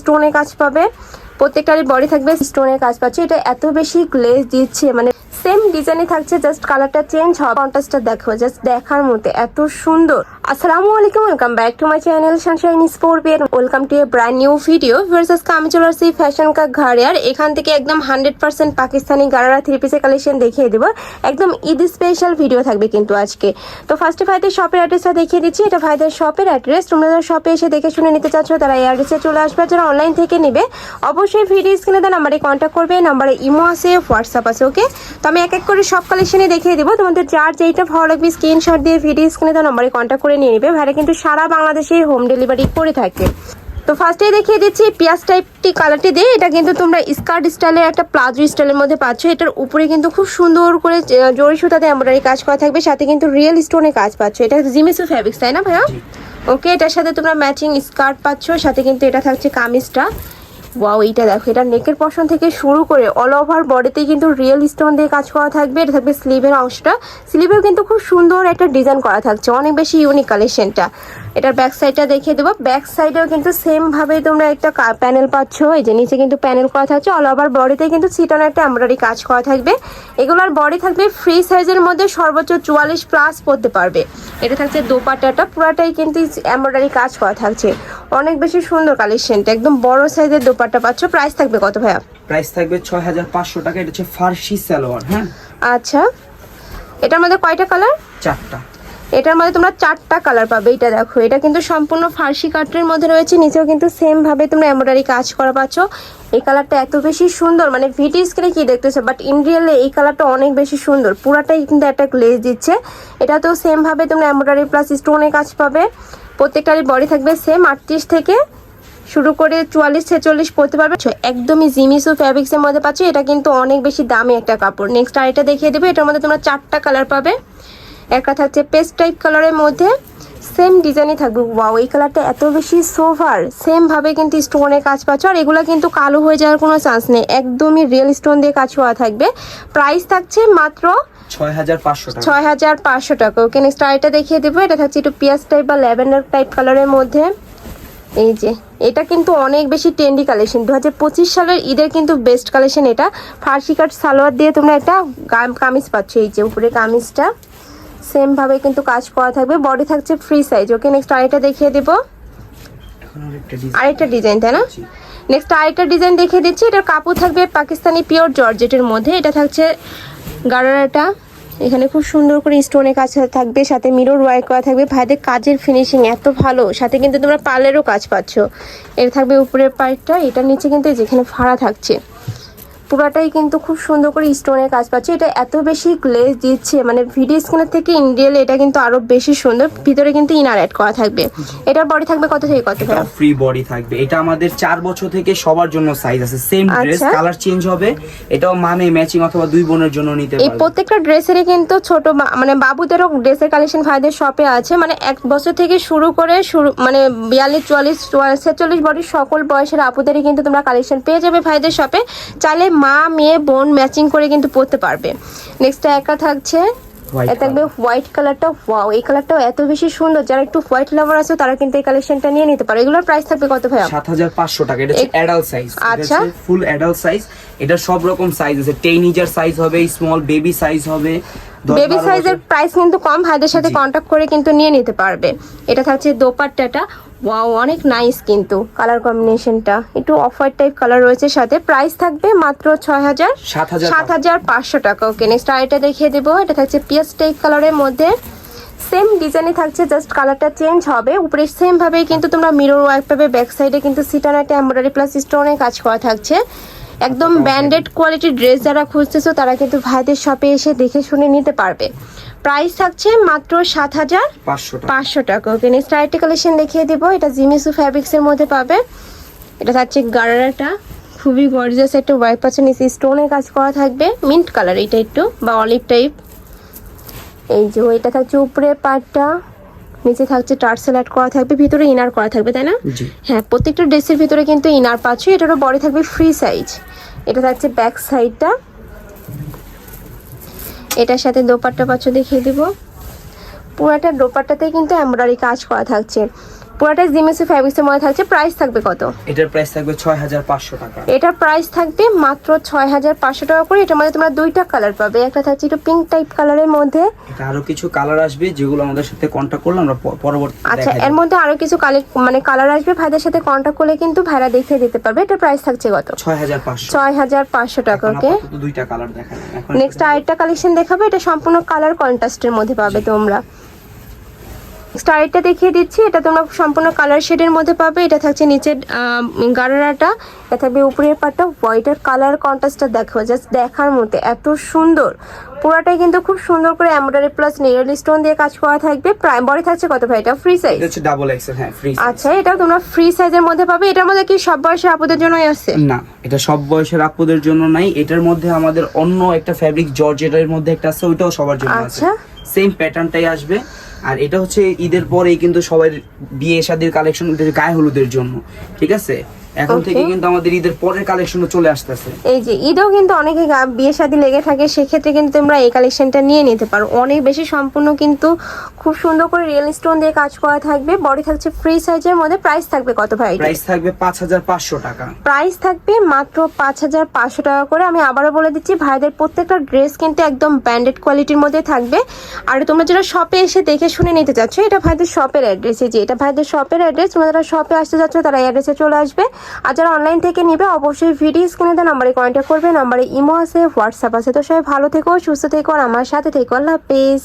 স্টোনের কাজ পাবে। প্রত্যেকটারই বডি থাকবে স্টোনের কাজ পাচ্ছে। এটা এত বেশি গ্লেজ দিচ্ছে মানে সেম ডিজাইনে থাকছে জাস্ট কালারটা চেঞ্জ হবে। কন্ট্রাস্টটা দেখো জাস্ট দেখার মধ্যে এত সুন্দর। আসসালামু আলাইকুম welcome back to my channel Sunshine Sport welcome to a brand new video versus আমি চলে আসছি ফ্যাশন কা ঘাড়ে আর এখান থেকে একদম hundred percent Pakistani gharara three পিসের কালেকশন দেখিয়ে দেবো। একদম ঈদ স্পেশাল ভিডিও থাকবে কিন্তু আজকে। তো ফার্স্টে ভাইদের শপের অ্যাড্রেসটা দেখিয়ে দিচ্ছি। এটা ভাইদের শপের অ্যাড্রেস তোমরা যারা শপে এসে দেখে শুনে নিতে চাচ্ছ, তারা এই অ্যাড্রেসে চলে আসবে। যারা অনলাইন থেকে নেবে, অবশ্যই ভিডিও স্ক্রিনে দেওয়া নাম্বারে কন্ট্যাক্ট করবে। নাম্বারে ইমো আছে হোয়াটসঅ্যাপ আছে ওকে তো আমি এক এক করে সব কালেকশনে দেখিয়ে দেবো। তোমাদের যার যেইটা ভালো লাগবে স্ক্রিনশট দিয়ে ভিডিও স্ক্রিনে দেওয়া নাম্বারে কন্ট্যাক্ট করে নিয়ে নেবে ভাইরা কিন্তু সারা বাংলাদেশে হোম ডেলিভারি করে থাকে। তো ফার্স্টে দেখিয়ে দিচ্ছি পিয়াজ টাইপটি কালারটি দিয়ে এটা কিন্তু তোমরা স্কার্ট স্টাইলের একটা প্লাজো স্টাইলের মধ্যে পাচ্ছ। এটার উপরে কিন্তু খুব সুন্দর করে জরি সুতাতে এমব্রয়ডারি কাজ করা থাকবে সাথে কিন্তু রিয়েল স্টোনে কাজ পাচ্ছ। এটা জিমিসু ফ্যাব্রিক্স তাই না ভাইয়া? ওকে এটার সাথে তোমরা ম্যাচিং স্কার্ট পাচ্ছ সাথে কিন্তু এটা থাকছে কামিজটা। ওয়াও এইটা দেখো, এটা নেকের পশন থেকে শুরু করে অল ওভার বডিতে কিন্তু রিয়েল স্টোন দিয়ে কাজ করা থাকবে। এটা থাকবে স্লিভের অংশটা। স্লিভেও কিন্তু খুব সুন্দর একটা ডিজাইন করা থাকছে, অনেক বেশি ইউনিক কালেকশনটা এটার ব্যাক সাইডটা দেখিয়ে দেবো। ব্যাক সাইডেও কিন্তু সেম ভাবে তোমরা একটা প্যানেল পাচ্ছ, এই যে নিচে কিন্তু প্যানেল করা থাকছে। অল ওভার বডিতে কিন্তু সিটন একটা এমব্রয়ডারি কাজ করা থাকবে। এগুলোর বডি থাকবে ফ্রি সাইজের মধ্যে সর্বোচ্চ চুয়াল্লিশ প্লাস পড়তে পারবে। এটা থাকছে দোপাট্টাটা, পুরাটাই কিন্তু এমব্রয়ডারি কাজ করা থাকছে। অনেক বেশি সুন্দর কালেকশনটা একদম বড় সাইজের দোপাট্টা পাচ্ছ। প্রাইস থাকবে কত ভাইয়া? প্রাইস থাকবে ছয় হাজার পাঁচশো টাকা। এটা হচ্ছে ফার্সি সালোয়ার হ্যাঁ? আচ্ছা। এটার মধ্যে কয়টা কালার চারটা। এটার মধ্যে তোমরা চারটা কালার পাবে। এটা দেখো এটা কিন্তু সম্পূর্ণ ফার্সি কাটের মধ্যে রয়েছে। নিচেও কিন্তু সেম ভাবে তোমরা এমব্রয়ডারি কাজ করা পাচ্ছ। এই কালারটা এত বেশি সুন্দর মানে ভিডিও স্ক্রিনে কি দেখতেছো? বাট ইন রিয়েলে এই কালারটা অনেক বেশি সুন্দর। পুরাটাই কিন্তু একটা গ্লেজ দিচ্ছে। এটাতেও সেম ভাবে তোমরা এমব্রয়ডারি প্লাস স্টোনে কাজ পাবে। প্রত্যেকটারই বডি থাকবে সেম আটত্রিশ থেকে শুরু করে চুয়াল্লিশ, ছেচল্লিশ পরতে পারবে। একদমই জিমিসু ফ্যাব্রিক্সের মধ্যে পাচ্ছ, এটা কিন্তু অনেক বেশি দামি একটা কাপড়। নেক্সট আর এটা দেখিয়ে দেবে, এটার মধ্যে তোমরা চারটা কালার পাবে। একটা থাকছে পেস্ট টাইপ কালারের মধ্যে। সেম ডিজাইনই থাকবে। ওয়াও এই কালারটা এত বেশি সোভার সেম ভাবে কিন্তু স্টোনের কাজ পাচ্ছ আর এগুলো কিন্তু কালো হয়ে যাওয়ার কোনো চান্স নেই। একদমই রিয়েল স্টোন দিয়ে কাজ হওয়া থাকবে। প্রাইস থাকছে মাত্র ছয় হাজার পাঁচশো টাকা। ছয় হাজার পাঁচশো টাকা। ওকে নেক্সট আরেকটা দেখিয়ে দেবো। এটা থাকছে একটু পিয়াজ টাইপ বা ল্যাভেন্ডার টাইপ কালারের মধ্যে। এই যে এটা কিন্তু অনেক বেশি ট্রেন্ডি কালেকশন দু হাজার পঁচিশ সালের ঈদের কিন্তু বেস্ট কালেকশন এটা। ফার্সি কাট সালোয়ার দিয়ে তোমরা একটা কামিজ পাচ্ছ। এই যে উপরে কামিজটা। সেম ভাবে কিন্তু কাজ করা থাকবে। বডি থাকছে ফ্রি সাইজ ওকে নেক্সট আরেকটা দেখিয়ে দেবো। আরেকটা ডিজাইন তাই না। নেক্সট আরেকটা ডিজাইন দেখিয়ে দিচ্ছি। এটার কাপড় থাকবে পাকিস্তানি পিওর জর্জেটের মধ্যে। এটা থাকছে গারারাটা। এখানে খুব সুন্দর করে স্টোনের কাজ থাকবে। সাথে মিরর ওয়ার্ক করা থাকবে। ভাইদের কাজের ফিনিশিং এত ভালো। সাথে কিন্তু তোমরা পার্লেরও কাজ পাচ্ছ। এর থাকবে উপরের পার্টটা এটার নিচে কিন্তু যেখানে ফাড়া থাকছে। পুরাটাই কিন্তু খুব সুন্দর করে স্টোনের কাজ পাচ্ছে। এটা এত বেশি গ্লেজ দিচ্ছে মানে ভিডিও স্ক্রিনের থেকে ইন্ডিয়াল এটা কিন্তু আরও বেশি সুন্দর। ভিতরে কিন্তু ইনার অ্যাড করা থাকবে। এটার বডি থাকবে কত থেকে কত এটা ফ্রি বডি থাকবে। এটা আমাদের চার বছর থেকে সবার জন্য সাইজ আছে। Same dress. কালার চেঞ্জ হবে। এটাও মামে ম্যাচিং অথবা দুই বোনের জন্য নিতে পারবে। এই প্রত্যেকটা ড্রেসেরই কিন্তু ছোট মানে বাবুদেরও ড্রেসের কালেকশন ভাইদের শপে আছে। মানে এক বছর থেকে শুরু করে শুরু মানে বিয়াল্লিশ চুয়াল্লিশ চুয়া- ছেচল্লিশ বডির সকল বয়সের আপুদেরই কিন্তু তোমরা কালেকশন পেয়ে যাবে ভাইদের শপে চাইলে মা মেয়ে বোন ম্যাচিং করে কিন্তু পড়তে পারবে। নেক্সট একা থাকছে। থাকবে হোয়াইট কালারটা ওয়াও এই কালারটাও এত বেশি সুন্দর। যারা একটু হোয়াইট লাভার আছে তারা কিন্তু এই কালেকশনটা নিয়ে নিতে পারে। এগুলোর প্রাইস থাকবে কত ভাই সাত হাজার পাঁচশো টাকা। এটা হচ্ছে অ্যাডাল্ট সাইজ আচ্ছা। ফুল অ্যাডাল্ট সাইজ এটা সব রকম সাইজ আছে। টেন ইঞ্চার সাইজ হবে স্মল বেবি সাইজ হবে। বেবি সাইজের প্রাইস কিন্তু কম ভাইদের সাথে। কন্ট্যাক্ট করে কিন্তু নিয়ে নিতে পারবে। এটা থাকছে দোপাট্টাটা। ওয়াও অনেক নাইস কিন্তু কালার কম্বিনেশনটা একটু অফ হোয়াইট টাইপ কালার রয়েছে সাথে। প্রাইস থাকবে মাত্র ছয় হাজার সাত হাজার পাঁচশো। টাকা। ওকে নেক্সট আরেকটা দেখিয়ে দেবো। এটা থাকছে পিয়াজ টাইপ কালারের মধ্যে। সেম ডিজাইনে থাকছে জাস্ট কালারটা চেঞ্জ হবে। উপরে সেম ভাবেই কিন্তু তোমরা মিরর ওয়ার্ক পাবে। ব্যাক সাইডে কিন্তু সিটানাটা এমব্রয়ডারি প্লাস স্টোনে কাজ করা থাকছে। একদম ব্যান্ডেড কোয়ালিটির ড্রেস যারা খুঁজতেছো তারা কিন্তু ভাইদের শপে এসে দেখে শুনে নিতে পারবে। প্রাইস থাকছে মাত্র সাত হাজার পাঁচশো টাকা। ওকে নেক্সট আরেকটা কালেকশন দেখিয়ে দিব। এটা জিমিসু ফ্যাব্রিক্সের মধ্যে পাবে। এটা থাকছে গারারাটা। খুবই গর্জিয়াস একটা ওয়াইপ আছে নিচে স্টোনের কাজ করা থাকবে। মিন্ট কালার এটা একটু বা অলিভ টাইপ এই যে এটা থাকছে উপরে পার্টটা নিচে থাকছে টার্সেল অ্যাড করা থাকবে ভিতরে ইনার করা থাকবে তাই না? হ্যাঁ প্রত্যেকটা ড্রেসের ভিতরে কিন্তু ইনার পাচ্ছ এটারও বডি থাকবে ফ্রি সাইজ এটা থাকছে ব্যাক সাইডটা এটার সাথে দোপাট্টা পাচ্ছ দেখিয়ে দিব। পুরোটা দোপাট্টাতে কিন্তু এমব্রয়ডারি কাজ করা থাকছে। পুরোটা জিমিসি ফ্যাব্রিক্সের মধ্যে থাকছে। প্রাইস থাকবে কত? এটার প্রাইস থাকবে ছয় হাজার পাঁচশো টাকা। এটার প্রাইস থাকবে মাত্র ছয় হাজার পাঁচশো টাকা করে। এটার মধ্যে তোমরা দুইটা কালার পাবে। একটা থাকছে একটু পিঙ্ক টাইপ কালারের মধ্যে। এটা আরও কিছু কালার আসবে যেগুলো আমাদের সাথে কন্ট্যাক্ট করলে আমরা পরবর্তী আচ্ছা এর মধ্যে আরও কিছু কালে মানে কালার আসবে। ভাইদের সাথে কন্ট্যাক্ট করলে কিন্তু ভাইরা দেখিয়ে দিতে পারবে। এটার প্রাইস থাকছে কত? ছয় হাজার পাঁচশো। ছয় হাজার পাঁচশো টাকা ওকে দুইটা কালার এখন নেক্সট আরেকটা কালেকশন দেখাবে। এটা সম্পূর্ণ কালার কন্ট্রাস্টের মধ্যে পাবে তোমরা। আরেকটা দেখিয়ে দিচ্ছি। এটা তোমরা সম্পূর্ণ কালার শেডের মধ্যে পাবে। এটা থাকছে নিচের গারারাটা। এটা থাকবে উপরের পাটটা। হোয়াইটের কালার কন্ট্রাস্টটা দেখো জাস্ট দেখার মতো। এত সুন্দর। পুরাটাই কিন্তু খুব সুন্দর করে এমব্রয়ডারি প্লাস নেরল স্টোন দিয়ে কাজ করা থাকবে। প্রাইম বডি থাকছে কত ভাই? এটা ফ্রি সাইজ এটা হচ্ছে ডাবল এক্সেল হ্যাঁ ফ্রি আচ্ছা এটা তোমরা ফ্রি সাইজের মধ্যে পাবে। এটার মধ্যে কি সব বয়সের আপুদের জন্যই আছে? না এটা সব বয়সের আপুদের জন্য নাই। এটার মধ্যে আমাদের অন্য একটা ফ্যাব্রিক জর্জেটের মধ্যে একটা আছে ওইটাও সবার জন্য আছে। আচ্ছা। সেম প্যাটার্নটাই আসবে। আর এটা হচ্ছে ঈদের পরেই কিন্তু সবাই বিয়ে শাদীর কালেকশন গায়ে হলুদের জন্য, ঠিক আছে? এখন থেকে কিন্তু আমাদের ঈদের পরের কালেকশনও চলে আসতেছে। এই যে ঈদেও কিন্তু অনেকে বিয়ে শাদী লেগে থাকে সেক্ষেত্রে কিন্তু তোমরা এই কালেকশনটা নিয়ে নিতে পারো। অনেক বেশি সম্পূর্ণ কিন্তু খুব সুন্দর করে রিয়েল স্টোন দিয়ে কাজ করা থাকবে। বডি থাকছে ফ্রি সাইজের মধ্যে প্রাইস থাকবে কত ভাই? প্রাইস থাকবে পাঁচ হাজার পাঁচশো টাকা। প্রাইস থাকবে মাত্র পাঁচ হাজার পাঁচশো টাকা করে। আমি আবারও বলে দিচ্ছি ভাইদের প্রত্যেকটা ড্রেস কিন্তু একদম ব্র্যান্ডেড কোয়ালিটির মধ্যে থাকবে। আর তোমরা যারা শপে এসে দেখে শুনে নিতে চাচ্ছ এটা ভাইদের শপের অ্যাড্রেস এই যে এটা ভাইদের শপের অ্যাড্রেস তোমরা যারা শপে আসতে যাচ্ছ তারা অ্যাড্রেসে চলে আসবে। আর যারা অনলাইন থেকে নিবে, অবশ্যই ভিডিও স্ক্রিনে দেওয়া নাম্বারে কন্ট্যাক্ট করবে নাম্বারে ইমো আছে হোয়াটসঅ্যাপ আছে। তো সবাই ভালো থেকো, সুস্থ থেকো, আর আমার সাথে থেকো। আল্লাহ হাফেজ।